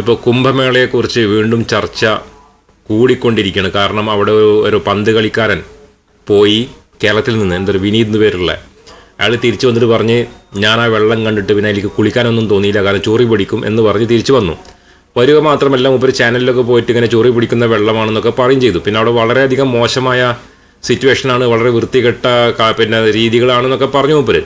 ഇപ്പോൾ കുംഭമേളയെക്കുറിച്ച് വീണ്ടും ചർച്ച കൂടിക്കൊണ്ടിരിക്കുകയാണ്. കാരണം അവിടെ ഒരു- പന്ത് കളിക്കാരൻ പോയി കേരളത്തിൽ നിന്ന് എന്തൊരു വിനീത് പേരുള്ള അയാൾ തിരിച്ചു വന്നിട്ട് പറഞ്ഞ് ഞാൻ ആ വെള്ളം കണ്ടിട്ട് പിന്നെ എനിക്ക് കുളിക്കാനൊന്നും തോന്നിയില്ല കാരണം ചോറി പിടിക്കും എന്ന് പറഞ്ഞ് തിരിച്ചു വന്നു. വരിക മാത്രമല്ല മൂപ്പര് ചാനലിലൊക്കെ പോയിട്ട് ഇങ്ങനെ ചോറി പിടിക്കുന്ന വെള്ളമാണെന്നൊക്കെ പറയും ചെയ്തു. പിന്നെ അവിടെ വളരെയധികം മോശമായ സിറ്റുവേഷനാണ് വളരെ വൃത്തികെട്ട പിന്നെ രീതികളാണെന്നൊക്കെ പറഞ്ഞു മൂപ്പര്.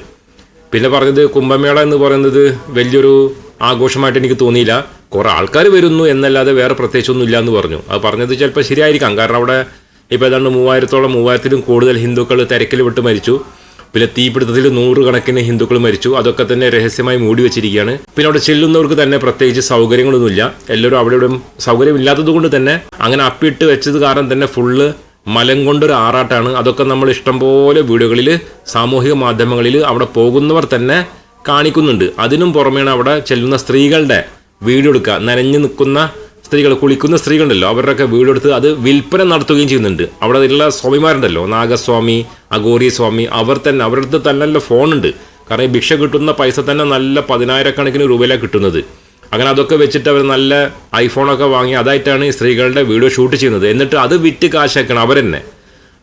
പിന്നെ പറഞ്ഞത് കുംഭമേള എന്ന് പറയുന്നത് വലിയൊരു ആഘോഷമായിട്ട് എനിക്ക് തോന്നിയില്ല. കുറെ ആൾക്കാർ വരുന്നു എന്നല്ലാതെ വേറെ പ്രത്യേകിച്ചൊന്നും ഇല്ല എന്ന് പറഞ്ഞു. അത് പറഞ്ഞത് ചിലപ്പോൾ ശരിയായിരിക്കാം. കാരണം അവിടെ ഇപ്പോൾ ഏതാണ്ട് മൂവായിരത്തോളം മൂവായിരത്തിലും കൂടുതൽ ഹിന്ദുക്കൾ തിരക്കിൽ വിട്ട് മരിച്ചു. പിന്നെ തീപിടുത്തത്തിൽ നൂറുകണക്കിന് ഹിന്ദുക്കൾ മരിച്ചു. അതൊക്കെ തന്നെ രഹസ്യമായി മൂടി വെച്ചിരിക്കുകയാണ്. പിന്നെ അവിടെ ചെല്ലുന്നവർക്ക് തന്നെ പ്രത്യേകിച്ച് സൗകര്യങ്ങളൊന്നുമില്ല. എല്ലാവരും അവിടെ ഇവിടെ സൗകര്യമില്ലാത്തത് കൊണ്ട് തന്നെ അങ്ങനെ അപ്പിട്ട് വെച്ചത് കാരണം തന്നെ ഫുള്ള് മലം കൊണ്ടൊരു ആറാട്ടാണ്. അതൊക്കെ നമ്മൾ ഇഷ്ടംപോലെ വീടുകളിൽ സാമൂഹിക മാധ്യമങ്ങളിൽ അവിടെ പോകുന്നവർ തന്നെ കാണിക്കുന്നുണ്ട്. അതിനും പുറമേയാണ് അവിടെ ചെല്ലുന്ന സ്ത്രീകളുടെ വീഡിയോ എടുക്കുക നനഞ്ഞു നിൽക്കുന്ന സ്ത്രീകൾ കുളിക്കുന്ന സ്ത്രീകളുണ്ടല്ലോ അവരുടെയൊക്കെ വീഡിയോ എടുത്ത് അത് വിൽപ്പന നടത്തുകയും ചെയ്യുന്നുണ്ട്. അവിടെ ഉള്ള സ്വാമിമാരുണ്ടല്ലോ നാഗസ്വാമി അഗോരി സ്വാമി അവർ തന്നെ അവരുടെ അടുത്ത് തന്നെ ഫോണുണ്ട്. കാരണം ഈ ഭിക്ഷ കിട്ടുന്ന പൈസ തന്നെ നല്ല പതിനായിരക്കണക്കിന് രൂപയിലാണ് കിട്ടുന്നത്. അങ്ങനെ അതൊക്കെ വെച്ചിട്ട് അവർ നല്ല ഐഫോണൊക്കെ വാങ്ങി അതായിട്ടാണ് ഈ സ്ത്രീകളുടെ വീഡിയോ ഷൂട്ട് ചെയ്യുന്നത്. എന്നിട്ട് അത് വിറ്റ് കാശാക്കണം അവരെന്നെ.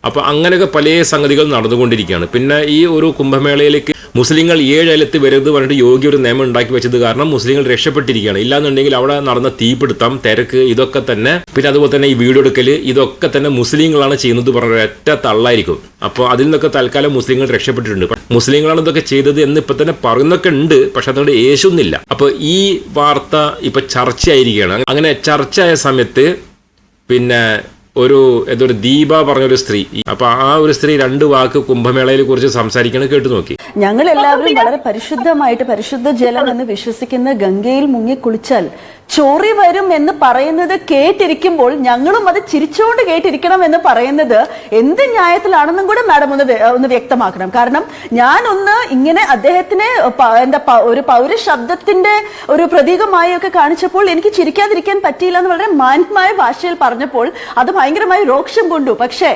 അപ്പോൾ അങ്ങനെയൊക്കെ പല സംഗതികൾ നടന്നുകൊണ്ടിരിക്കുകയാണ്. പിന്നെ ഈ ഒരു കുംഭമേളയിലേക്ക് മുസ്ലിങ്ങൾ ഏഴലത്ത് വരരുത് പറഞ്ഞിട്ട് യോഗ്യ ഒരു നിയമം ഉണ്ടാക്കി വെച്ചത് കാരണം മുസ്ലിങ്ങൾ രക്ഷപ്പെട്ടിരിക്കുകയാണ്. ഇല്ലാന്നുണ്ടെങ്കിൽ അവിടെ നടന്ന തീപിടുത്തം തിരക്ക് ഇതൊക്കെ തന്നെ പിന്നെ അതുപോലെ തന്നെ ഈ വീഡിയോ എടുക്കൽ ഇതൊക്കെ തന്നെ മുസ്ലിങ്ങളാണ് ചെയ്യുന്നത് പറഞ്ഞ ഒറ്റ തള്ളായിരിക്കും. അപ്പോൾ അതിൽ നിന്നൊക്കെ തൽക്കാലം മുസ്ലിങ്ങൾ രക്ഷപ്പെട്ടിട്ടുണ്ട്. മുസ്ലിങ്ങളാണ് ഇതൊക്കെ ചെയ്തത് എന്ന് ഇപ്പൊ തന്നെ പറയുന്നൊക്കെ ഉണ്ട് പക്ഷെ അതുകൊണ്ട് യേശുന്നില്ല. അപ്പോൾ ഈ വാർത്ത ഇപ്പൊ ചർച്ചയായിരിക്കുകയാണ്. അങ്ങനെ ചർച്ച ആയ സമയത്ത് പിന്നെ ഒരു ഏതൊരു ദീപ പറഞ്ഞൊരു സ്ത്രീ അപ്പൊ ആ ഒരു സ്ത്രീ രണ്ട് വാക്ക് കുംഭമേളയെ കുറിച്ച് സംസാരിക്കണം കേട്ടു നോക്കി. ഞങ്ങൾ എല്ലാവരും വളരെ പരിശുദ്ധമായിട്ട് പരിശുദ്ധ ജലം എന്ന് വിശ്വസിക്കുന്ന ഗംഗയിൽ മുങ്ങി കുളിച്ചാൽ ചോറി വരും എന്ന് പറയുന്നത് കേട്ടിരിക്കുമ്പോൾ ഞങ്ങളും അത് ചിരിച്ചുകൊണ്ട് കേട്ടിരിക്കണം എന്ന് പറയുന്നത് എന്ത് ന്യായത്തിലാണെന്നും കൂടെ മാഡം ഒന്ന് ഒന്ന് വ്യക്തമാക്കണം. കാരണം ഞാൻ ഒന്ന് ഇങ്ങനെ അദ്ദേഹത്തിനെ എന്താ ഒരു പൗര ശബ്ദത്തിന്റെ ഒരു പ്രതീകമായി ഒക്കെ കാണിച്ചപ്പോൾ എനിക്ക് ചിരിക്കാതിരിക്കാൻ പറ്റിയില്ല എന്ന് വളരെ മാന്യമായ ഭാഷയിൽ പറഞ്ഞപ്പോൾ അത് ഭയങ്കരമായി രോക്ഷം കൊണ്ടു. പക്ഷേ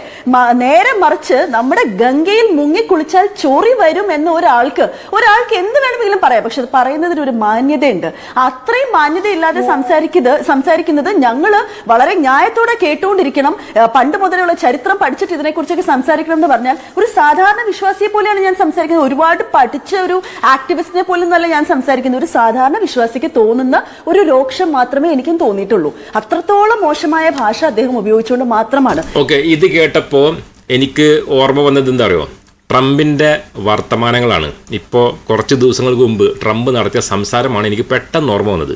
നേരെ മറിച്ച് നമ്മുടെ ഗംഗയിൽ മുങ്ങി കുളിച്ചാൽ ചോറി വരും എന്ന് ഒരാൾക്ക് ഒരാൾക്ക് എന്ത് വേണമെങ്കിലും പറയാം. പക്ഷെ അത് പറയുന്നതിന് ഒരു മാന്യതയുണ്ട്. അത്രയും മാന്യതയില്ലാതെ സംസാരിക്കുന്നത് സംസാരിക്കുന്നത് ഞങ്ങൾ വളരെ ന്യായത്തോടെ കേട്ടുകൊണ്ടിരിക്കണം. പണ്ട് മുതലുള്ള ചരിത്രം പഠിച്ചിട്ട് ഇതിനെക്കുറിച്ചൊക്കെ സംസാരിക്കണം എന്ന് പറഞ്ഞാൽ ഒരു സാധാരണ വിശ്വാസിയെ പോലെയാണ് ഞാൻ സംസാരിക്കുന്നത്. ഒരുപാട് പഠിച്ച ഒരു ആക്ടിവിസ്റ്റിനെ പോലും നല്ല ഞാൻ സംസാരിക്കുന്നത് ഒരു സാധാരണ വിശ്വാസിക്ക് തോന്നുന്ന ഒരു രോക്ഷം മാത്രമേ എനിക്കും തോന്നിയിട്ടുള്ളൂ. അത്രത്തോളം മോശമായ ഭാഷ അദ്ദേഹം ഉപയോഗിച്ചുകൊണ്ട് മാത്രമാണ്. ഓക്കെ ഇത് കേട്ടപ്പോ എനിക്ക് ഓർമ്മ വന്നത് എന്താ അറിയോ? ട്രംപിന്റെ വർത്തമാനങ്ങളാണ്. ഇപ്പോൾ കുറച്ച് ദിവസങ്ങൾക്ക് മുമ്പ് ട്രംപ് നടത്തിയ സംസാരമാണ് എനിക്ക് പെട്ടെന്ന് ഓർമ്മ വന്നത്.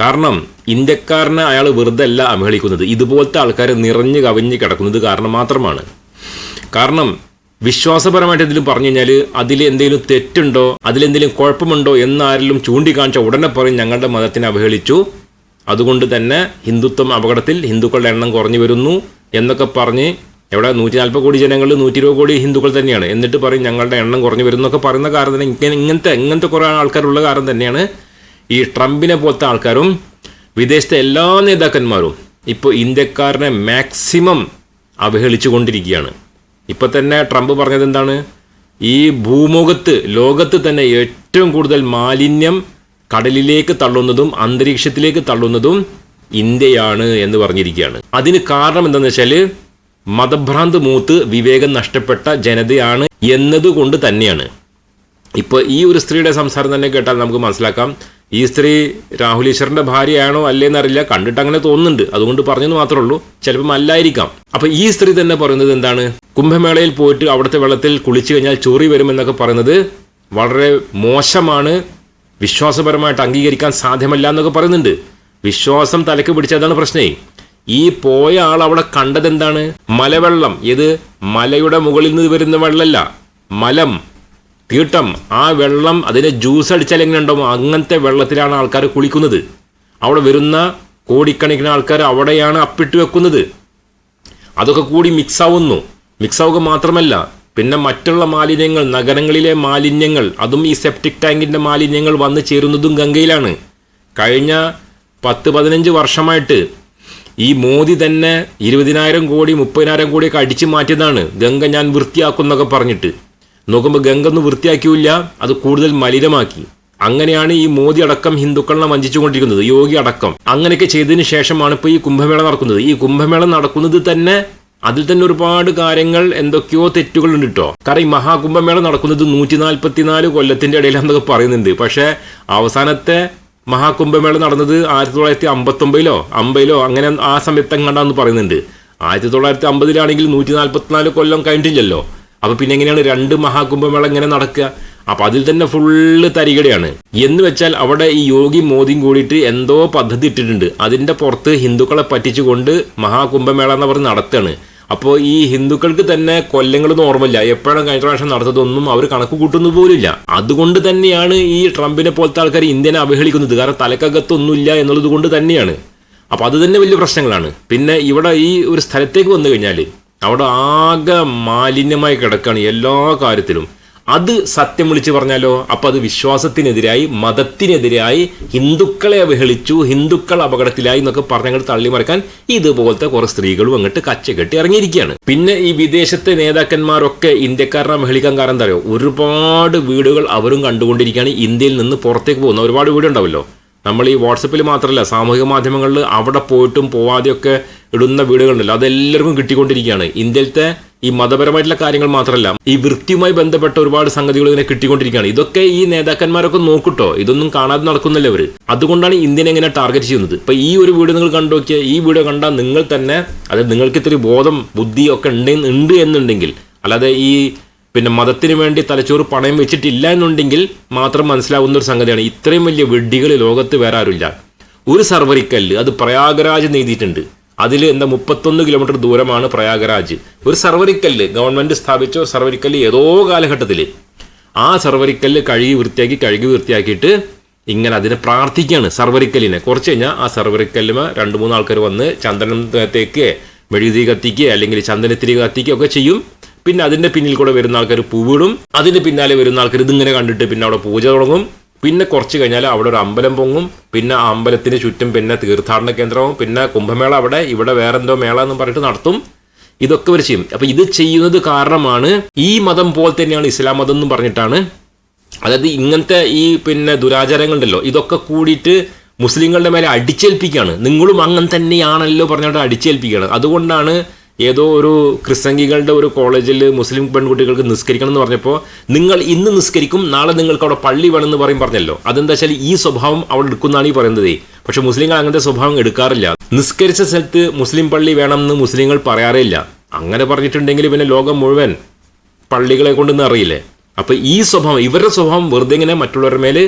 കാരണം ഇന്ത്യക്കാരനെ അയാൾ വെറുതെ അല്ല അവഹേളിക്കുന്നത്. ഇതുപോലത്തെ ആൾക്കാർ നിറഞ്ഞു കവിഞ്ഞ് കിടക്കുന്നത് കാരണം മാത്രമാണ്. കാരണം വിശ്വാസപരമായിട്ട് എന്തെങ്കിലും പറഞ്ഞു കഴിഞ്ഞാൽ അതിൽ എന്തെങ്കിലും തെറ്റുണ്ടോ അതിലെന്തെങ്കിലും കുഴപ്പമുണ്ടോ എന്നാരെങ്കിലും ചൂണ്ടിക്കാണിച്ച ഉടനെ പറയും ഞങ്ങളുടെ മതത്തിനെ അവഹേളിച്ചു. അതുകൊണ്ട് തന്നെ ഹിന്ദുത്വം അപകടത്തിൽ ഹിന്ദുക്കളുടെ എണ്ണം കുറഞ്ഞു വരുന്നു എന്നൊക്കെ പറഞ്ഞ് എവിടെ? നൂറ്റി നാൽപ്പത് കോടി ജനങ്ങൾ നൂറ്റി ഇരുപത് കോടി ഹിന്ദുക്കൾ തന്നെയാണ്. എന്നിട്ട് പറയും ഞങ്ങളുടെ എണ്ണം കുറഞ്ഞു വരും എന്നൊക്കെ പറയുന്ന കാരണം തന്നെ ഇങ്ങനെ ഇങ്ങനത്തെ ഇങ്ങനത്തെ കുറേ ആൾക്കാരുള്ള കാരണം തന്നെയാണ് ഈ ട്രംപിനെ പോലത്തെ ആൾക്കാരും വിദേശത്തെ എല്ലാ നേതാക്കന്മാരും ഇപ്പോൾ ഇന്ത്യക്കാരനെ മാക്സിമം അവഹേളിച്ചു കൊണ്ടിരിക്കുകയാണ് ഇപ്പോൾ തന്നെ ട്രംപ് പറഞ്ഞത് എന്താണ്? ഈ ഭൂമുഖത്ത് ലോകത്ത് തന്നെ ഏറ്റവും കൂടുതൽ മാലിന്യം കടലിലേക്ക് തള്ളുന്നതും അന്തരീക്ഷത്തിലേക്ക് തള്ളുന്നതും ഇന്ത്യയാണ് എന്ന് പറഞ്ഞിരിക്കുകയാണ്. അതിന് കാരണം എന്താണെന്ന് വെച്ചാൽ മതഭ്രാന്ത് മൂത്ത് വിവേകം നഷ്ടപ്പെട്ട ജനതയാണ് എന്നതുകൊണ്ട് തന്നെയാണ്. ഇപ്പോൾ ഈ ഒരു സ്ത്രീയുടെ സംസാരം തന്നെ കേട്ടാൽ നമുക്ക് മനസ്സിലാക്കാം. ഈ സ്ത്രീ രാഹുൽ ഈശ്വറിന്റെ ഭാര്യയാണോ അല്ലേന്ന് അറിയില്ല കണ്ടിട്ട് അങ്ങനെ തോന്നുന്നുണ്ട്. അതുകൊണ്ട് പറഞ്ഞെന്ന് മാത്രമേ ഉള്ളൂ. ചിലപ്പം അല്ലായിരിക്കാം. അപ്പൊ ഈ സ്ത്രീ തന്നെ പറയുന്നത് എന്താണ്? കുംഭമേളയിൽ പോയിട്ട് അവിടുത്തെ വെള്ളത്തിൽ കുളിച്ചു കഴിഞ്ഞാൽ ചോറി വരുമെന്നൊക്കെ പറയുന്നത് വളരെ മോശമാണ്. വിശ്വാസപരമായിട്ട് അംഗീകരിക്കാൻ സാധ്യമല്ല എന്നൊക്കെ പറയുന്നുണ്ട്. വിശ്വാസം തലക്ക് പിടിച്ചതാണ് പ്രശ്നേ. ഈ പോയ ആൾ അവിടെ കണ്ടത് എന്താണ് മലവെള്ളം. ഇത് മലയുടെ മുകളിൽ നിന്ന് വരുന്ന വെള്ളമല്ല മലം. തീട്ടം. ആ വെള്ളം അതിനെ ജ്യൂസ് അടിച്ചാൽ എങ്ങനെ ഉണ്ടാവും? അങ്ങനത്തെ വെള്ളത്തിലാണ് ആൾക്കാർ കുളിക്കുന്നത്. അവിടെ വരുന്ന കോടിക്കണക്കിന് ആൾക്കാർ അവിടെയാണ് അപ്പിട്ട് വെക്കുന്നത്. അതൊക്കെ കൂടി മിക്സാവുന്നു. മിക്സാവുക മാത്രമല്ല പിന്നെ മറ്റുള്ള മാലിന്യങ്ങൾ നഗരങ്ങളിലെ മാലിന്യങ്ങൾ അതും ഈ സെപ്റ്റിക് ടാങ്കിന്റെ മാലിന്യങ്ങൾ വന്നു ചേരുന്നതും ഗംഗയിലാണ്. കഴിഞ്ഞ പത്ത് പതിനഞ്ച് വർഷമായിട്ട് ഈ മോദി തന്നെ ഇരുപതിനായിരം കോടി മുപ്പതിനായിരം കോടിയൊക്കെ അടിച്ചു മാറ്റിയതാണ്. ഗംഗ ഞാൻ വൃത്തിയാക്കുന്നൊക്കെ പറഞ്ഞിട്ട്. നോക്കുമ്പോൾ ഗംഗ ഒന്നും വൃത്തിയാക്കിയില്ല അത് കൂടുതൽ മലിനമാക്കി. അങ്ങനെയാണ് ഈ മോദി അടക്കം ഹിന്ദുക്കളെ വഞ്ചിച്ചുകൊണ്ടിരിക്കുന്നത് യോഗി അടക്കം. അങ്ങനെയൊക്കെ ചെയ്തതിന് ശേഷമാണ് ഇപ്പോൾ ഈ കുംഭമേള നടക്കുന്നത്. ഈ കുംഭമേള നടക്കുന്നത് തന്നെ അതിൽ തന്നെ ഒരുപാട് കാര്യങ്ങൾ എന്തൊക്കെയോ തെറ്റുകൾ ഉണ്ട് കേട്ടോ. കാരണം ഈ മഹാകുംഭമേള നടക്കുന്നത് നൂറ്റി നാൽപ്പത്തിനാല് കൊല്ലത്തിന്റെ ഇടയിലാണെന്നൊക്കെ പറയുന്നുണ്ട്. പക്ഷേ അവസാനത്തെ മഹാകുംഭമേള നടന്നത് ആയിരത്തി തൊള്ളായിരത്തി അമ്പത്തൊമ്പതിലോ അമ്പതിലോ അങ്ങനെ ആ സമയത്ത് എങ്ങാണ്ടാന്ന് പറയുന്നുണ്ട്. ആയിരത്തി തൊള്ളായിരത്തി അമ്പതിലാണെങ്കിൽ നൂറ്റി നാൽപ്പത്തിനാല് കൊല്ലം കഴിഞ്ഞിട്ടില്ലല്ലോ അപ്പൊ പിന്നെ എങ്ങനെയാണ് രണ്ട് മഹാകുംഭമേള ഇങ്ങനെ നടക്കുക? അപ്പൊ അതിൽ തന്നെ ഫുള്ള് തരികടയാണ്. എന്ന് വെച്ചാൽ അവിടെ ഈ യോഗി മോദിയും കൂടിയിട്ട് എന്തോ പദ്ധതി ഇട്ടിട്ടുണ്ട്. അതിന്റെ പുറത്ത് ഹിന്ദുക്കളെ പറ്റിച്ചുകൊണ്ട് മഹാകുംഭമേള എന്ന് പറഞ്ഞ് നടത്തുകയാണ് അപ്പോൾ ഈ ഹിന്ദുക്കൾക്ക് തന്നെ കൊല്ലങ്ങളൊന്നും ഓർമ്മയില്ല. എപ്പോഴാണ് കഴിഞ്ഞ പ്രാവശ്യം നടത്തതൊന്നും അവർ കണക്ക് കൂട്ടുന്നത് പോലുമില്ല. അതുകൊണ്ട് തന്നെയാണ് ഈ ട്രംപിനെ പോലത്തെ ആൾക്കാർ ഇന്ത്യനെ അവഹേളിക്കുന്നത്. കാരണം തലക്കകത്തൊന്നുമില്ല എന്നുള്ളത് കൊണ്ട് തന്നെയാണ്. അപ്പോൾ അത് തന്നെ വലിയ പ്രശ്നങ്ങളാണ്. പിന്നെ ഇവിടെ ഈ ഒരു സ്ഥലത്തേക്ക് വന്നു കഴിഞ്ഞാൽ അവിടെ ആകെ മാലിന്യമായി കിടക്കുകയാണ് എല്ലാ കാര്യത്തിലും. അത് സത്യം വിളിച്ച് പറഞ്ഞാലോ? അപ്പോൾ അത് വിശ്വാസത്തിനെതിരായി മതത്തിനെതിരായി ഹിന്ദുക്കളെ അവഹേളിച്ചു ഹിന്ദുക്കൾ അപകടത്തിലായി എന്നൊക്കെ പറഞ്ഞങ്ങൾ തള്ളിമറിക്കാൻ ഇതുപോലത്തെ കുറെ സ്ത്രീകളും അങ്ങോട്ട് കച്ചകെട്ടി ഇറങ്ങിയിരിക്കുകയാണ്. പിന്നെ ഈ വിദേശത്തെ നേതാക്കന്മാരൊക്കെ ഇന്ത്യക്കാരനെ അവഹേളിക്കാൻ കാരണം എന്താ ഒരുപാട് വീടുകൾ അവരും കണ്ടുകൊണ്ടിരിക്കുകയാണ്. ഇന്ത്യയിൽ നിന്ന് പുറത്തേക്ക് പോകുന്ന ഒരുപാട് വീടുണ്ടാവല്ലോ നമ്മൾ ഈ വാട്സപ്പിൽ മാത്രമല്ല സാമൂഹിക മാധ്യമങ്ങളിൽ അവിടെ പോയിട്ടും പോവാതെയൊക്കെ ഇടുന്ന വീടുകളുണ്ടല്ലോ. അതെല്ലാവർക്കും കിട്ടിക്കൊണ്ടിരിക്കുകയാണ്. ഇന്ത്യയിലത്തെ ഈ മതപരമായിട്ടുള്ള കാര്യങ്ങൾ മാത്രമല്ല ഈ വൃത്തിയുമായി ബന്ധപ്പെട്ട ഒരുപാട് സംഗതികൾ ഇങ്ങനെ കിട്ടിക്കൊണ്ടിരിക്കുകയാണ്. ഇതൊക്കെ ഈ നേതാക്കന്മാരൊക്കെ നോക്കിട്ടോ. ഇതൊന്നും കാണാതെ നടക്കുന്നല്ലേ അവർ? അതുകൊണ്ടാണ് ഇന്ത്യനെ ഇങ്ങനെ ടാർഗറ്റ് ചെയ്യുന്നത്. ഇപ്പൊ ഈ ഒരു വീഡിയോ നിങ്ങൾ കണ്ടു നോക്കിയാൽ ഈ വീഡിയോ കണ്ടാൽ നിങ്ങൾ തന്നെ അതായത് നിങ്ങൾക്ക് ഇത്തിരി ബോധം ബുദ്ധിയൊക്കെ ഉണ്ട് ഉണ്ട് എന്നുണ്ടെങ്കിൽ അല്ലാതെ ഈ പിന്നെ മതത്തിന് വേണ്ടി തലച്ചോറ് പണയം വെച്ചിട്ടില്ല എന്നുണ്ടെങ്കിൽ മാത്രം മനസ്സിലാവുന്ന ഒരു സംഗതിയാണ്. ഇത്രയും വലിയ വെഡ്ഡികൾ ലോകത്ത് വേറെ ഒരു സർവറിക്കല്ല് അത് പ്രയാഗരാജ് നീതിയിട്ടുണ്ട് അതിൽ എന്താ മുപ്പത്തൊന്ന് കിലോമീറ്റർ ദൂരമാണ് പ്രയാഗരാജ്. ഒരു സർവറിക്കല്ല് ഗവൺമെന്റ് സ്ഥാപിച്ച ഒരു സർവറിക്കല്ല് ഏതോ കാലഘട്ടത്തിൽ ആ സർവറിക്കല്ല് കഴുകി വൃത്തിയാക്കി കഴുകി വൃത്തിയാക്കിയിട്ട് ഇങ്ങനെ അതിനെ പ്രാർത്ഥിക്കുകയാണ് സർവറിക്കല്ലിനെ കുറച്ച് കഴിഞ്ഞാൽ ആ സർവറിക്കല്ലുമ രണ്ട് മൂന്ന് ആൾക്കാർ വന്ന് ചന്ദനം തേക്ക് മെഴുകുതിരി കത്തിക്കുക അല്ലെങ്കിൽ ചന്ദനത്തിരി കത്തിക്കുക ഒക്കെ ചെയ്യും. പിന്നെ അതിന്റെ പിന്നിൽ കൂടെ വരുന്ന ആൾക്കാർ പൂവിടും. അതിന്റെ പിന്നാലെ വരുന്ന ആൾക്കാർ ഇതിങ്ങനെ കണ്ടിട്ട് പിന്നെ അവിടെ പൂജ തുടങ്ങും. പിന്നെ കുറച്ച് കഴിഞ്ഞാൽ അവിടെ ഒരു അമ്പലം പൊങ്ങും. പിന്നെ ആ അമ്പലത്തിന് ചുറ്റും പിന്നെ തീർത്ഥാടന കേന്ദ്രവും. പിന്നെ കുംഭമേള അവിടെ. ഇവിടെ വേറെന്തോ മേള എന്ന് പറഞ്ഞിട്ട് നടത്തും. ഇതൊക്കെ ഇവർ ചെയ്യും. അപ്പൊ ഇത് ചെയ്യുന്നത് കാരണമാണ് ഈ മതം പോലെ തന്നെയാണ് ഇസ്ലാം മതം എന്ന് പറഞ്ഞിട്ടാണ്. അതായത് ഇങ്ങനത്തെ ഈ പിന്നെ ദുരാചാരങ്ങളുണ്ടല്ലോ ഇതൊക്കെ കൂടിയിട്ട് മുസ്ലിങ്ങളുടെ മേലെ അടിച്ചേൽപ്പിക്കുകയാണ്. നിങ്ങളും അങ്ങനെ തന്നെയാണല്ലോ പറഞ്ഞിട്ട് അടിച്ചേൽപ്പിക്കുകയാണ്. അതുകൊണ്ടാണ് ഏതോ ഒരു ക്രിസ്തങ്കികളുടെ ഒരു കോളേജിൽ മുസ്ലിം പെൺകുട്ടികൾക്ക് നിസ്കരിക്കണം എന്ന് പറഞ്ഞപ്പോൾ നിങ്ങൾ ഇന്ന് നിസ്കരിക്കും നാളെ നിങ്ങൾക്ക് അവിടെ പള്ളി വേണമെന്ന് പറയും പറഞ്ഞല്ലോ. അതെന്താ വെച്ചാൽ ഈ സ്വഭാവം അവിടെ എടുക്കുന്നതാണ് ഈ പറയുന്നത്. പക്ഷെ മുസ്ലിങ്ങൾ അങ്ങനത്തെ സ്വഭാവം എടുക്കാറില്ല. നിസ്കരിച്ച സ്ഥലത്ത് മുസ്ലിം പള്ളി വേണം എന്ന് മുസ്ലിങ്ങൾ പറയാറേ ഇല്ല. അങ്ങനെ പറഞ്ഞിട്ടുണ്ടെങ്കിൽ പിന്നെ ലോകം മുഴുവൻ പള്ളികളെ കൊണ്ടൊന്നും അറിയില്ലേ? അപ്പൊ ഈ സ്വഭാവം ഇവരുടെ സ്വഭാവം വെറുതെ ഇങ്ങനെ മറ്റുള്ളവരുടെ മേൽ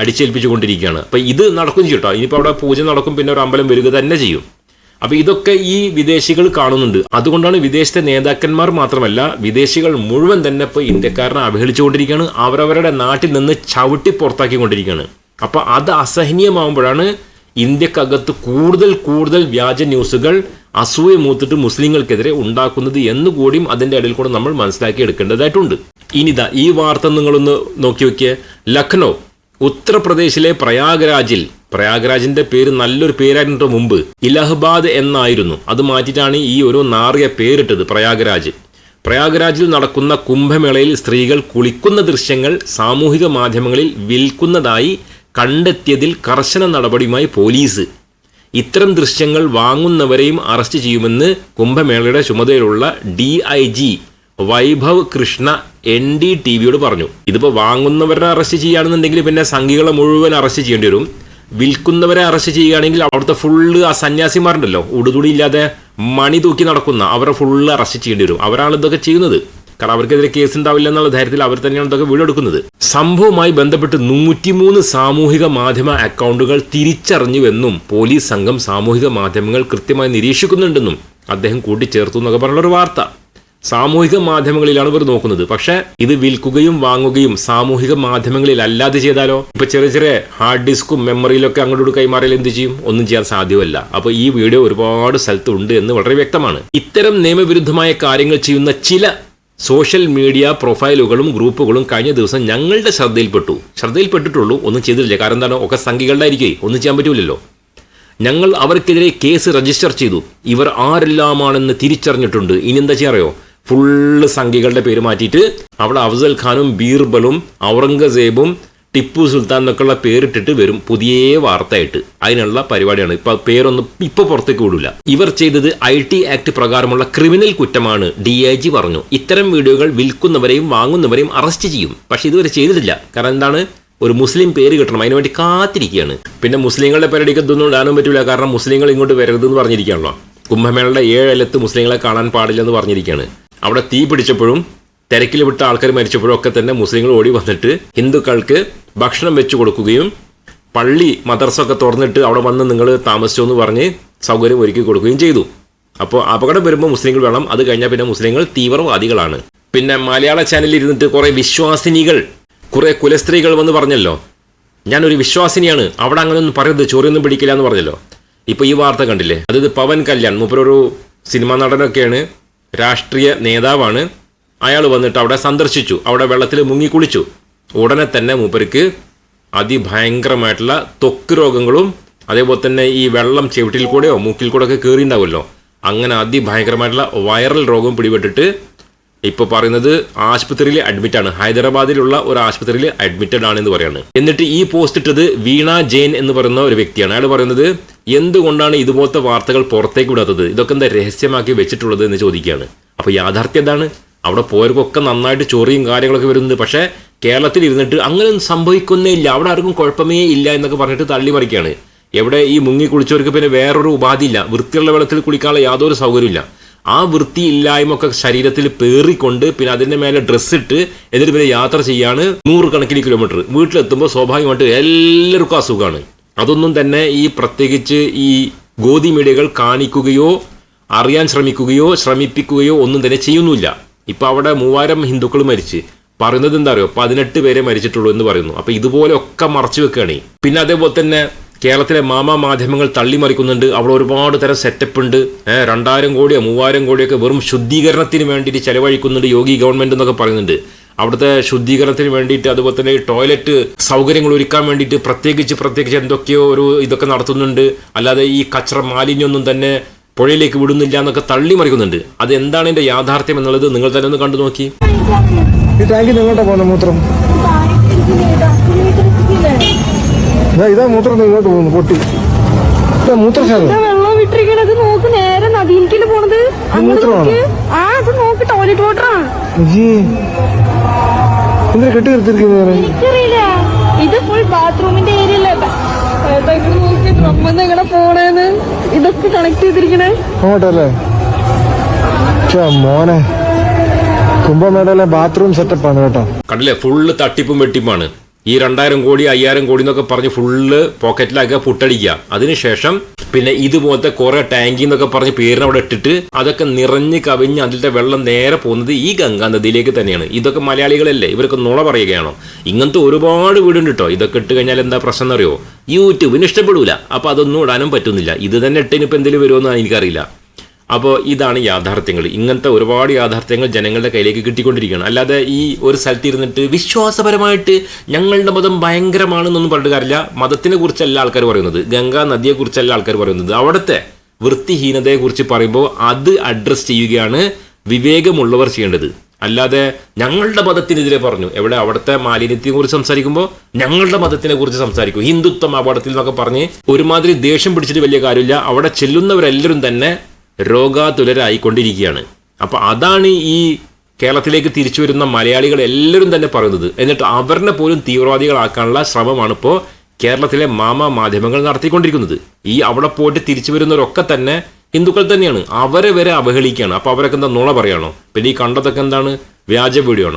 അടിച്ചേൽപ്പിച്ചു കൊണ്ടിരിക്കുകയാണ് അപ്പൊ ഇത് നടക്കും ചെയ്യട്ടോ ഇനിയിപ്പോൾ അവിടെ പൂജ നടക്കും പിന്നെ ഒരു അമ്പലം വരിക തന്നെ ചെയ്യും. അപ്പൊ ഇതൊക്കെ ഈ വിദേശികൾ കാണുന്നുണ്ട്. അതുകൊണ്ടാണ് വിദേശത്തെ നേതാക്കന്മാർ മാത്രമല്ല വിദേശികൾ മുഴുവൻ തന്നെ ഇപ്പോൾ ഇന്ത്യക്കാരനെ അവഹേളിച്ചുകൊണ്ടിരിക്കുകയാണ്. അവരവരുടെ നാട്ടിൽ നിന്ന് ചവിട്ടി പുറത്താക്കിക്കൊണ്ടിരിക്കുകയാണ്. അപ്പൊ അത് അസഹനീയമാകുമ്പോഴാണ് ഇന്ത്യക്കകത്ത് കൂടുതൽ കൂടുതൽ വ്യാജ ന്യൂസുകൾ അസൂയ മൂത്തിട്ട് മുസ്ലിങ്ങൾക്കെതിരെ ഉണ്ടാക്കുന്നത് എന്നുകൂടിയും അതിന്റെ ഇടയിൽ കൂടെ നമ്മൾ മനസ്സിലാക്കി എടുക്കേണ്ടതായിട്ടുണ്ട് ഇനിതാ ഈ വാർത്ത നിങ്ങളൊന്ന് നോക്കി നോക്കിയേ ലക്നൗ ഉത്തർപ്രദേശിലെ പ്രയാഗ്രാജിൽ പ്രയാഗ്രാജിന്റെ പേര് നല്ലൊരു പേരായിരുന്നു മുമ്പ്? ഇലഹബാദ് എന്നായിരുന്നു. അത് മാറ്റിയിട്ടാണ് ഈ ഒരു നാറിയ പേരിട്ടത് പ്രയാഗ്രാജ്. പ്രയാഗ്രാജിൽ നടക്കുന്ന കുംഭമേളയിൽ സ്ത്രീകൾ കുളിക്കുന്ന ദൃശ്യങ്ങൾ സാമൂഹിക മാധ്യമങ്ങളിൽ വിൽക്കുന്നതായി കണ്ടെത്തിയതിൽ കർശന നടപടിയുമായി പോലീസ്. ഇത്തരം ദൃശ്യങ്ങൾ വാങ്ങുന്നവരെയും അറസ്റ്റ് ചെയ്യുമെന്ന് കുംഭമേളയുടെ ചുമതലയുള്ള D I G Vaibhav Krishna N D T വിയോട് പറഞ്ഞു. ഇതിപ്പോൾ വാങ്ങുന്നവരെ അറസ്റ്റ് ചെയ്യുകയാണെന്നുണ്ടെങ്കിൽ പിന്നെ സംഘികളെ മുഴുവൻ അറസ്റ്റ് ചെയ്യേണ്ടി വരും. വിൽക്കുന്നവരെ അറസ്റ്റ് ചെയ്യുകയാണെങ്കിൽ അവിടുത്തെ ഫുള്ള് ആ സന്യാസിമാരുണ്ടല്ലോ. ഉടുതുടി ഇല്ലാതെ മണി തൂക്കി നടക്കുന്ന അവരെ ഫുള്ള് അറസ്റ്റ് ചെയ്യേണ്ടി വരും. അവരാണ് ഇതൊക്കെ ചെയ്യുന്നത്. കാരണം അവർക്കെതിരെ കേസ് ഉണ്ടാവില്ല എന്നുള്ള ധൈര്യത്തിൽ അവർ തന്നെയാണ് ഇതൊക്കെ വീടെടുക്കുന്നത്. സംഭവവുമായി ബന്ധപ്പെട്ട് നൂറ്റിമൂന്ന് സാമൂഹിക മാധ്യമ അക്കൗണ്ടുകൾ തിരിച്ചറിഞ്ഞുവെന്നും പോലീസ് സംഘം സാമൂഹിക മാധ്യമങ്ങൾ കൃത്യമായി നിരീക്ഷിക്കുന്നുണ്ടെന്നും അദ്ദേഹം കൂട്ടിച്ചേർത്തു എന്നൊക്കെ പറഞ്ഞൊരു വാർത്ത. സാമൂഹിക മാധ്യമങ്ങളിലാണ് ഇവർ നോക്കുന്നത്. പക്ഷെ ഇത് വിൽക്കുകയും വാങ്ങുകയും സാമൂഹിക മാധ്യമങ്ങളിൽ അല്ലാതെ ചെയ്താലോ? ഇപ്പൊ ചെറിയ ചെറിയ ഹാർഡ് ഡിസ്കും മെമ്മറിയിലൊക്കെ അങ്ങോട്ട് കൈമാറിയാൽ എന്ത് ചെയ്യും? ഒന്നും ചെയ്യാൻ സാധ്യമല്ല. അപ്പൊ ഈ വീഡിയോ ഒരുപാട് സ്ഥലത്ത് ഉണ്ട് എന്ന് വളരെ വ്യക്തമാണ്. ഇത്തരം നിയമവിരുദ്ധമായ കാര്യങ്ങൾ ചെയ്യുന്ന ചില സോഷ്യൽ മീഡിയ പ്രൊഫൈലുകളും ഗ്രൂപ്പുകളും കഴിഞ്ഞ ദിവസം ഞങ്ങളുടെ ശ്രദ്ധയിൽപ്പെട്ടു. ശ്രദ്ധയിൽപ്പെട്ടിട്ടുള്ളൂ ഒന്നും ചെയ്തില്ല കാരണം എന്താണ്? ഒക്കെ ആയിരിക്കേ. ഒന്നും ചെയ്യാൻ പറ്റൂലല്ലോ. ഞങ്ങൾ അവർക്കെതിരെ കേസ് രജിസ്റ്റർ ചെയ്തു. ഇവർ ആരെല്ലാമാണെന്ന് തിരിച്ചറിഞ്ഞിട്ടുണ്ട്. ഇനി എന്താ ചെയ്യാറിയോ ഫുള്ള് സംഖ്യകളുടെ പേര് മാറ്റിയിട്ട് അവിടെ അഫ്സൽ ഖാനും ബീർബലും ഔറംഗസേബും ടിപ്പു സുൽത്താൻ എന്നൊക്കെയുള്ള പേരിട്ടിട്ട് വരും പുതിയ വാർത്തയായിട്ട്. അതിനുള്ള പരിപാടിയാണ്. ഇപ്പൊ പേരൊന്നും ഇപ്പൊ പുറത്തേക്ക് വിടില്ല ഇവർ ചെയ്തത് ഐ ടി ആക്ട് പ്രകാരമുള്ള ക്രിമിനൽ കുറ്റമാണ് ഡി ഐ ജി പറഞ്ഞു. ഇത്തരം വീഡിയോകൾ വിൽക്കുന്നവരെയും വാങ്ങുന്നവരെയും അറസ്റ്റ് ചെയ്യും. പക്ഷെ ഇതുവരെ ചെയ്തിട്ടില്ല. കാരണം എന്താണ്? ഒരു മുസ്ലിം പേര് കിട്ടണം. അതിനുവേണ്ടി കാത്തിരിക്കുകയാണ്. പിന്നെ മുസ്ലിങ്ങളുടെ പേരടിക്ക് ഇതൊന്നും ഇടാനും പറ്റില്ല കാരണം മുസ്ലിങ്ങൾ ഇങ്ങോട്ട് വരരുതെന്ന് പറഞ്ഞിരിക്കുകയാണല്ലോ. കുംഭമേളയുടെ ഏഴലത്ത് മുസ്ലിങ്ങളെ കാണാൻ പാടില്ലെന്ന് പറഞ്ഞിരിക്കുകയാണ്. അവിടെ തീ പിടിച്ചപ്പോഴും തിരക്കിൽ വിട്ട ആൾക്കാർ മരിച്ചപ്പോഴും ഒക്കെ തന്നെ മുസ്ലിങ്ങൾ ഓടി വന്നിട്ട് ഹിന്ദുക്കൾക്ക് ഭക്ഷണം വെച്ചു കൊടുക്കുകയും പള്ളി മദർസ ഒക്കെ തുറന്നിട്ട് അവിടെ വന്ന് നിങ്ങൾ താമസിച്ചു എന്ന് പറഞ്ഞ് സൗകര്യം ഒരുക്കി കൊടുക്കുകയും ചെയ്തു. അപ്പോൾ അപകടം വരുമ്പോൾ മുസ്ലിങ്ങൾ വേണം. അത് കഴിഞ്ഞാൽ പിന്നെ മുസ്ലിങ്ങൾ തീവ്രവാദികളാണ്. പിന്നെ മലയാള ചാനലിൽ ഇരുന്നിട്ട് കുറേ വിശ്വാസിനികൾ കുറേ കുലസ്ത്രീകൾ വന്ന് പറഞ്ഞല്ലോ. ഞാനൊരു വിശ്വാസിനിയാണ്. അവിടെ അങ്ങനെ ഒന്നും പറയരുത്. ചോറിയൊന്നും പിടിക്കില്ല എന്ന് പറഞ്ഞല്ലോ. ഇപ്പോൾ ഈ വാർത്ത കണ്ടില്ലേ? അതായത് പവൻ കല്യാൺ മൂപ്പരൊരു സിനിമാ നടനൊക്കെയാണ്. രാഷ്ട്രീയ നേതാവാണ്. അയാൾ വന്നിട്ട് അവിടെ സന്ദർശിച്ചു. അവിടെ വെള്ളത്തിൽ മുങ്ങിക്കുളിച്ചു ഉടനെ തന്നെ മൂപ്പർക്ക് അതിഭയങ്കരമായിട്ടുള്ള ത്വക്ക് രോഗങ്ങളും അതേപോലെ തന്നെ ഈ വെള്ളം ചെവിട്ടിൽ കൂടെയോ മൂക്കിൽ കൂടെയൊക്കെ കയറിയിട്ടുണ്ടാവുമല്ലോ അങ്ങനെ അതിഭയങ്കരമായിട്ടുള്ള വൈറൽ രോഗം പിടിപെട്ടിട്ട് ഇപ്പോൾ പറയുന്നത് ആശുപത്രിയിൽ അഡ്മിറ്റ് ആണ്. ഹൈദരാബാദിലുള്ള ഒരു ആശുപത്രിയിൽ അഡ്മിറ്റഡ് ആണെന്ന് പറയാണ്. എന്നിട്ട് ഈ പോസ്റ്റ് ഇട്ടത് വീണ ജെയിൻ എന്ന് പറയുന്ന ഒരു വ്യക്തിയാണ്. അയാൾ പറയുന്നത് എന്തുകൊണ്ടാണ് ഇതുപോലത്തെ വാർത്തകൾ പുറത്തേക്ക് വിടാത്തത്? ഇതൊക്കെ എന്താ രഹസ്യമാക്കി വെച്ചിട്ടുള്ളത്? എന്ന് ചോദിക്കുകയാണ്. അപ്പോൾ യാഥാർത്ഥ്യം എന്താണ്? അവിടെ പോയവർക്കൊക്കെ നന്നായിട്ട് ചൊറിയും കാര്യങ്ങളൊക്കെ വരുന്നുണ്ട്. പക്ഷേ കേരളത്തിൽ ഇരുന്നിട്ട് അങ്ങനെയൊന്നും സംഭവിക്കുന്നേ ഇല്ല. അവിടെ ആർക്കും കുഴപ്പമേ ഇല്ല എന്നൊക്കെ പറഞ്ഞിട്ട് തള്ളി മറിക്കുകയാണ്. എവിടെ ഈ മുങ്ങി കുളിച്ചവർക്ക് പിന്നെ വേറൊരു ഉപാധിയില്ല. വൃത്തിയുള്ള വെള്ളത്തിൽ കുളിക്കാനുള്ള യാതൊരു സൗകര്യമില്ല ആ വൃത്തി ഇല്ലായ്മ ഒക്കെ ശരീരത്തിൽ പേറിക്കൊണ്ട് പിന്നെ അതിന്റെ മേലെ ഡ്രസ്സ് ഇട്ട് എന്നിട്ട് പിന്നെ യാത്ര ചെയ്യാണ് നൂറുകണക്കിന് കിലോമീറ്റർ വീട്ടിലെത്തുമ്പോൾ സ്വാഭാവികമായിട്ട് എല്ലാവർക്കും അസുഖമാണ്. അതൊന്നും തന്നെ ഈ പ്രത്യേകിച്ച് ഈ ഗോതി മീഡിയകൾ കാണിക്കുകയോ അറിയാൻ ശ്രമിക്കുകയോ ശ്രമിപ്പിക്കുകയോ ഒന്നും തന്നെ ചെയ്യുന്നില്ല. ഇപ്പോൾ അവിടെ മൂവായിരം ഹിന്ദുക്കൾ മരിച്ച്. പറയുന്നത് എന്താ അറിയോ? പതിനെട്ട് പേരെ മരിച്ചിട്ടുള്ളൂ എന്ന് പറയുന്നു. അപ്പോൾ ഇതുപോലെ ഒക്കെ മറച്ചു വെക്കുകയാണ്. പിന്നെ അതേപോലെ തന്നെ കേരളത്തിലെ മാമാ മാധ്യമങ്ങൾ തള്ളിമറിക്കുന്നുണ്ട്. അവിടെ ഒരുപാട് തരം സെറ്റപ്പ് ഉണ്ട്. ഏഹ് രണ്ടായിരം കോടിയോ മൂവായിരം കോടിയൊക്കെ വെറും ശുദ്ധീകരണത്തിന് വേണ്ടിയിട്ട് ചെലവഴിക്കുന്നുണ്ട് യോഗി ഗവൺമെന്റ് എന്നൊക്കെ പറയുന്നുണ്ട്. അവിടുത്തെ ശുദ്ധീകരണത്തിന് വേണ്ടിയിട്ട് അതുപോലെ തന്നെ ടോയ്ലറ്റ് സൗകര്യങ്ങൾ ഒരുക്കാൻ വേണ്ടിയിട്ട് പ്രത്യേകിച്ച് പ്രത്യേകിച്ച് എന്തൊക്കെയോ ഒരു ഇതൊക്കെ നടത്തുന്നുണ്ട്. അല്ലാതെ ഈ കച്ചറ മാലിന്യമൊന്നും തന്നെ പുഴയിലേക്ക് വിടുന്നില്ല എന്നൊക്കെ തള്ളിമറിക്കുന്നുണ്ട്. അത് എന്താണ് ഇതിന്റെ യാഥാർത്ഥ്യം എന്നുള്ളത് നിങ്ങൾ തന്നെ ഒന്ന് കണ്ടു നോക്കി. ഈ ടാങ്കിൽ നിങ്ങോട്ടാ പോകുന്ന മൂത്രം? ഇതാ മൂത്രം ഇങ്ങോട്ട് പോകുന്നു പൊട്ടി. ഇതാ മൂത്രശാല വെള്ളം വിട്ടിരിക്കണത് നോക്ക് നേരെ പോണത്? അങ്ങോട്ട് ആ അത് നോക്ക് ടോയ്ലറ്റ് വാട്ടറാണ് അയ്യേ എന്തിനാ കെട്ടി നിർത്തിയിരിക്കുന്നത് എനിക്കറിയില്ല. ഇത് ഫുൾ ബാത്റൂമിന്റെ ഏരിയ അല്ലേ? നോക്കി നമ്മന്ന് എങ്ങനെ പോണേന്ന്. ഇതൊക്കെ കണക്ട് ചെയ്തിരിക്കണേ. അങ്ങോട്ടല്ലേ? ഛെ, മോനെ. കുംഭമേളയിലെ ബാത്റൂം സെറ്റപ്പാണ് കേട്ടോ. കണ്ടില്ലേ? ഫുള്ള് തട്ടിപ്പും വെട്ടിപ്പുമാണ് ഈ രണ്ടായിരം കോടി അയ്യായിരം കോടി എന്നൊക്കെ പറഞ്ഞ് ഫുള്ള് പോക്കറ്റിലാക്കുക പുട്ടടിക്കുക. അതിനുശേഷം പിന്നെ ഇതുപോലത്തെ കുറേ ടാങ്കി എന്നൊക്കെ പറഞ്ഞ് പേരിന് അവിടെ ഇട്ടിട്ട് അതൊക്കെ നിറഞ്ഞ് കവിഞ്ഞ് അതിലത്തെ വെള്ളം നേരെ പോകുന്നത് ഈ ഗംഗാ നദിയിലേക്ക് തന്നെയാണ്. ഇതൊക്കെ മലയാളികളല്ലേ? ഇവരൊക്കെ നുള പറയുകയാണോ? ഇങ്ങനത്തെ ഒരുപാട് വീടുണ്ട് കേട്ടോ ഇതൊക്കെ ഇട്ട് കഴിഞ്ഞാൽ എന്താ പ്രശ്നം എന്നറിയോ? യൂട്യൂബിന് ഇഷ്ടപ്പെടൂല. അപ്പൊ അതൊന്നും ഇടാനും പറ്റുന്നില്ല. ഇത് തന്നെ ഇട്ടിനിപ്പോൾ എന്തെങ്കിലും വരുമോ എനിക്കറിയില്ല. അപ്പോൾ ഇതാണ് യാഥാർത്ഥ്യങ്ങൾ. ഇങ്ങനത്തെ ഒരുപാട് യാഥാർത്ഥ്യങ്ങൾ ജനങ്ങളുടെ കയ്യിലേക്ക് കിട്ടിക്കൊണ്ടിരിക്കുകയാണ്. അല്ലാതെ ഈ ഒരു സ്ഥലത്ത് ഇരുന്നിട്ട് വിശ്വാസപരമായിട്ട് ഞങ്ങളുടെ മതം ഭയങ്കരമാണെന്നൊന്നും പറഞ്ഞിട്ട് കാര്യമില്ല. മതത്തിനെ കുറിച്ചല്ല ആൾക്കാർ പറയുന്നത്. ഗംഗാ നദിയെ കുറിച്ചല്ല ആൾക്കാർ പറയുന്നത്. അവിടുത്തെ വൃത്തിഹീനതയെക്കുറിച്ച് പറയുമ്പോൾ അത് അഡ്രസ്സ് ചെയ്യുകയാണ് വിവേകമുള്ളവർ ചെയ്യേണ്ടത്. അല്ലാതെ ഞങ്ങളുടെ മതത്തിനെതിരെ പറഞ്ഞു. എവിടെ? അവിടുത്തെ മാലിന്യത്തെ കുറിച്ച് സംസാരിക്കുമ്പോൾ ഞങ്ങളുടെ മതത്തിനെ കുറിച്ച് സംസാരിക്കും. ഹിന്ദുത്വം അപകടത്തിൽ എന്നൊക്കെ പറഞ്ഞ് ഒരുമാതിരി ദേഷ്യം പിടിച്ചിട്ട് വലിയ കാര്യമില്ല. അവിടെ ചെല്ലുന്നവരെല്ലാവരും തന്നെ രോഗാതുലരായിക്കൊണ്ടിരിക്കുകയാണ്. അപ്പോൾ അതാണ് ഈ കേരളത്തിലേക്ക് തിരിച്ചു വരുന്ന മലയാളികൾ എല്ലാവരും തന്നെ പറയുന്നത്. എന്നിട്ട് അവരെ പോലും തീവ്രവാദികളാക്കാനുള്ള ശ്രമമാണ് ഇപ്പോൾ കേരളത്തിലെ മാമ മാധ്യമങ്ങൾ നടത്തിക്കൊണ്ടിരിക്കുന്നത്. ഈ അവിടെ പോയിട്ട് തിരിച്ചു വരുന്നവരൊക്കെ തന്നെ ഹിന്ദുക്കൾ തന്നെയാണ്. അവരെ വരെ അവഹേളിക്കുകയാണ്. അപ്പോൾ അവരൊക്കെ എന്താ നുണ പറയണോ? പിന്നെ ഈ കണ്ടതൊക്കെ എന്താണ്? വ്യാജ വീഡിയോ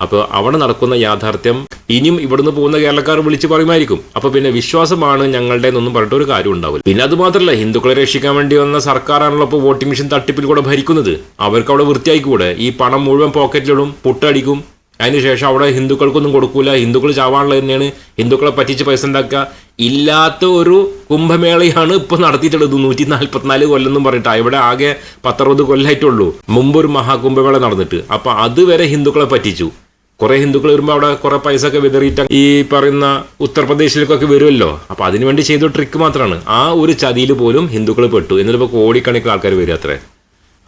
അപ്പോൾ അവിടെ നടക്കുന്ന യാഥാർത്ഥ്യം ഇനിയും ഇവിടുന്ന് പോകുന്ന കേരളക്കാർ വിളിച്ച് പറയുമായിരിക്കും. അപ്പൊ പിന്നെ വിശ്വാസമാണ് ഞങ്ങളുടെ എന്നൊന്നും പറഞ്ഞിട്ട് ഒരു കാര്യം ഉണ്ടാവില്ല. പിന്നെ അത് മാത്രമല്ല ഹിന്ദുക്കളെ രക്ഷിക്കാൻ വേണ്ടി വന്ന സർക്കാരാണല്ലോ ഇപ്പോൾ വോട്ടിംഗ് മെഷീൻ തട്ടിപ്പിൽ കൂടെ ഭരിക്കുന്നത്. അവർക്ക് അവിടെ വൃത്തിയായിക്കൂടെ? ഈ പണം മുഴുവൻ പോക്കറ്റിലിടും പുട്ടടിക്കും. അതിനുശേഷം അവിടെ ഹിന്ദുക്കൾക്കൊന്നും കൊടുക്കൂല. ഹിന്ദുക്കൾ ചാവാനുള്ളത് തന്നെയാണ്. ഹിന്ദുക്കളെ പറ്റിച്ച് പൈസ ഉണ്ടാക്കുക. ഇല്ലാത്ത ഒരു കുംഭമേളയാണ് ഇപ്പൊ നടത്തിയിട്ടുള്ളത്. നൂറ്റി നാല്പത്തിനാല് കൊല്ലം എന്നും പറഞ്ഞിട്ട്. ഇവിടെ ആകെ പത്തറുപത് കൊല്ലമായിട്ടുള്ളൂ മുമ്പ് ഒരു മഹാകുംഭമേള നടന്നിട്ട്. അപ്പൊ അതുവരെ ഹിന്ദുക്കളെ പറ്റിച്ചു. കുറെ ഹിന്ദുക്കൾ വരുമ്പോൾ അവിടെ കുറെ പൈസ ഒക്കെ വിതറിയിട്ട് ഈ പറയുന്ന ഉത്തർപ്രദേശിലേക്കൊക്കെ വരുമല്ലോ. അപ്പൊ അതിനുവേണ്ടി ചെയ്ത ട്രിക്ക് മാത്രമാണ് ആ ഒരു ചതിയിൽ പോലും ഹിന്ദുക്കൾ പെട്ടു. എന്നിട്ട് ഇപ്പോൾ കോടിക്കണക്കിന് ആൾക്കാർ വരും അത്രേ.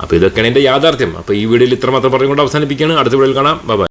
അപ്പൊ ഇതൊക്കെയാണ് എന്റെ യാഥാർത്ഥ്യം. അപ്പൊ ഈ വീഡിയോയിൽ ഇത്ര മാത്രം പറഞ്ഞുകൊണ്ട് അവസാനിപ്പിക്കുകയാണ്. അടുത്ത വീഡിയോയിൽ കാണാം. ബൈ